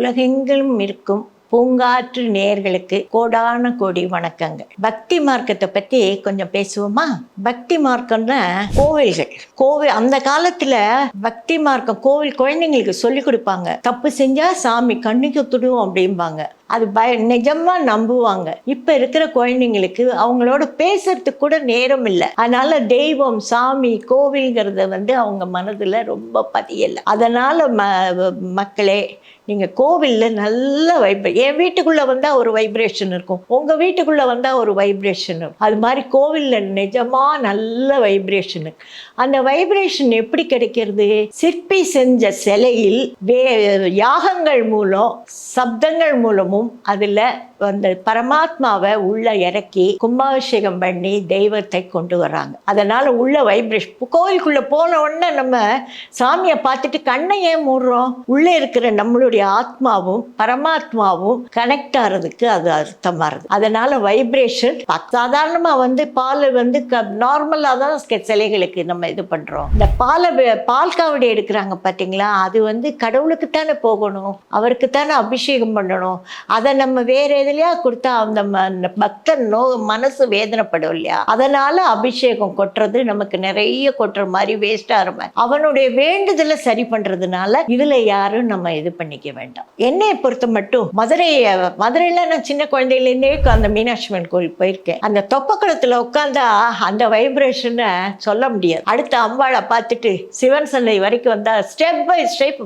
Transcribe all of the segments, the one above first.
உலகெங்கிலும் இருக்கும் பூங்காற்று நேர்களுக்கு கோடான கோடி வணக்கங்கள். பக்தி மார்க்கத்தை பத்தி கொஞ்சம் பேசுவோமா? பக்தி மார்க்கம்னா கோவில்கள். கோவில் அந்த காலத்துல பக்தி மார்க்கம் கோவில் குழந்தைங்களுக்கு சொல்லி கொடுப்பாங்க. தப்பு செஞ்சா சாமி கண்ணுக்கு துடுவோம் அப்படிம்பாங்க. அது பய நிஜமா நம்புவாங்க. இப்ப இருக்கிற குழந்தைங்களுக்கு அவங்களோட பேசுறதுக்கு கூட நேரம் இல்லை. அதனால தெய்வம் சாமி கோவில்ங்கிறத வந்து அவங்க மனதுல ரொம்ப பதியல. அதனால ம மக்களே நீங்க கோவில்ல நல்ல வைப்ரே என் வீட்டுக்குள்ள வந்தா ஒரு வைப்ரேஷன் இருக்கும். உங்க வீட்டுக்குள்ள வந்தா ஒரு வைப்ரேஷன் இருக்கும். அது மாதிரி கோவில்ல நிஜமா நல்ல வைப்ரேஷன் அந்த வைப்ரேஷன் எப்படி கிடைக்கிறது? சிற்பி செஞ்ச சிலையில் வே யாகங்கள் மூலம் சப்தங்கள் மூலமும் அதில் அந்த பரமாத்மாவை உள்ள இறக்கி கும்பாபிஷேகம் பண்ணி தெய்வத்தை கொண்டு வர்றாங்க. அதனால் உள்ள வைப்ரேஷன் கோவிலுக்குள்ளே போன உடனே நம்ம சாமியை பார்த்துட்டு கண்ணை ஏன் மூடுறோம்? உள்ளே இருக்கிற நம்மளுடைய ஆத்மாவும் பரமாத்மாவும் கனெக்ட் ஆகிறதுக்கு அது அர்த்தமா அதனால் வைப்ரேஷன் சாதாரணமாக வந்து பால் வந்து க நார்மலாக தான் சிலைகளுக்கு நம்ம இது பண்ணுறோம் இந்த பாலை பால் காவடி எடுக்கிறாங்க பார்த்தீங்களா அது வந்து கடவுளுக்கு தானே போகணும். அவருக்கு தானே அபிஷேகம் பண்ணணும். அதை நம்ம வேற எதுலையா கொடுத்தா அந்த ம- பக்தன் நோ மனசு வேதனைப்படும் இல்லையா? அதனால அபிஷேகம் கொட்டுறது நமக்கு நிறைய கொட்டுற மாதிரி வேஸ்டா இருக்கும். அவனுடைய வேண்டுதலை சரி பண்றதுனால இதுல யாரும் நம்ம இது பண்ணிக்க வேண்டாம். என்னைய பொறுத்த மட்டும் மதுரை மதுரையில நான் சின்ன குழந்தையிலேருந்தே அந்த மீனாட்சி அம்மன் கோயில் போயிருக்கேன். அந்த தொப்பக்குளத்துல உட்காந்தா அந்த வைப்ரேஷனை சொல்ல முடியாது. அடுத்த அம்பாளை பார்த்துட்டு சிவன் சந்தை வரைக்கும் வந்தா ஸ்டெப் பை ஸ்டெப்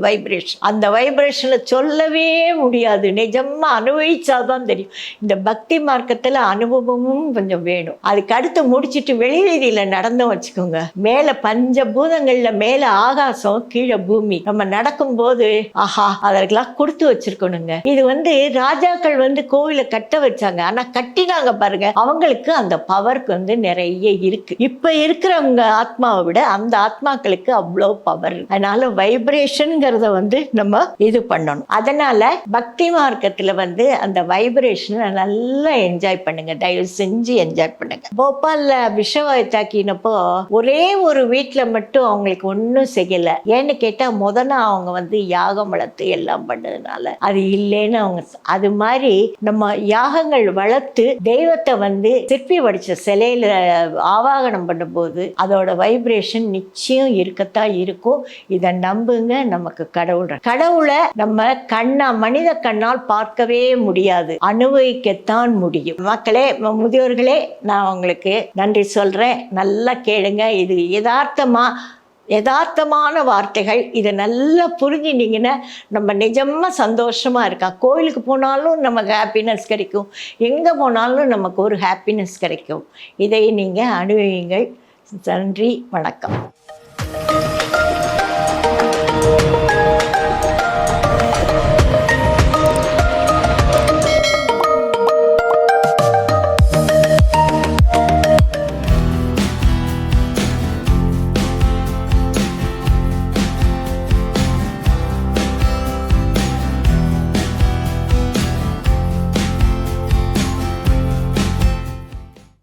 வைப்ரேஷன் அந்த வைப்ரேஷனை சொல்லவே முடியாது. நிஜமா அனுபவிச்சாதான் தெரியும். இந்த பக்தி மார்க்கத்துல அனுபவமும் கொஞ்சம் வேணும். அதுக்கு அடுத்து முடிச்சிட்டு வெளிவீதியில் நடந்தோம் வச்சுக்கோங்க. மேலே பஞ்ச பூதங்கள்ல மேலே ஆகாசம் கீழே பூமி. நம்ம நடக்கும்போது ஆஹா அதற்கெல்லாம் கொடுத்து வச்சிருக்கணுங்க. இது வந்து ராஜாக்கள் வந்து கோவிலை கட்ட வச்சாங்க. ஆனா கட்டினாங்க பாருங்க. அவங்களுக்கு அந்த பவருக்கு வந்து நிறைய இருக்கு. இப்போ இருக்கிறவங்க ஆத்மாவை விட அந்த ஆத்மாக்களுக்கு அவ்வளோ பவர் அதனால வைப்ரேஷனுங்கிறத வந்து நம்ம இது பண்ணணும். அதனால பக்தி மார்க்கத்துல வந்து அந்த வைப்ரேஷனை நல்லா என்ஜாய் பண்ணுங்க. தயவு செஞ்சு என்ஜாய் பண்ணுங்க. போபால்ல விஷவாயு தாக்கினப்போ ஒரே ஒரு வீட்டில் மட்டும் அவங்களுக்கு ஒன்றும் செய்யல. ஏன்னு கேட்டா முதல்ல அவங்க வந்து யாகம் வளர்த்து எல்லாம் பண்ணதுனால. அது இல்லைன்னு அவங்க அது மாதிரி நம்ம யாகங்கள் வளர்த்து தெய்வத்தை வந்து சிற்பி வடிச்ச சிலையில ஆவாகனம் பண்ணும்போது அதோட வைப்ரேஷன் நிச்சயம் இருக்கத்தான் இருக்கும். இதை நம்புங்க நமக்கு கடவுள் கடவுளை நம்ம கண்ணா மனித கண்ணால் பார்க்கவே முடியாது. அனுபவிக்கத்தான் முடியும். மக்களே முதியோர்களே நான் உங்களுக்கு நன்றி சொல்றேன். நல்லா கேளுங்க. இது யதார்த்தமாக யதார்த்தமான வார்த்தைகள். இதை நல்லா புரிஞ்சுட்டிங்கன்னா நம்ம நிஜமாக சந்தோஷமாக இருக்கா? கோயிலுக்கு போனாலும் நமக்கு ஹாப்பினஸ் கிடைக்கும். எங்கே போனாலும் நமக்கு ஒரு ஹாப்பினஸ் கிடைக்கும். இதை நீங்கள் அனுபவிங்கள் நன்றி வணக்கம்.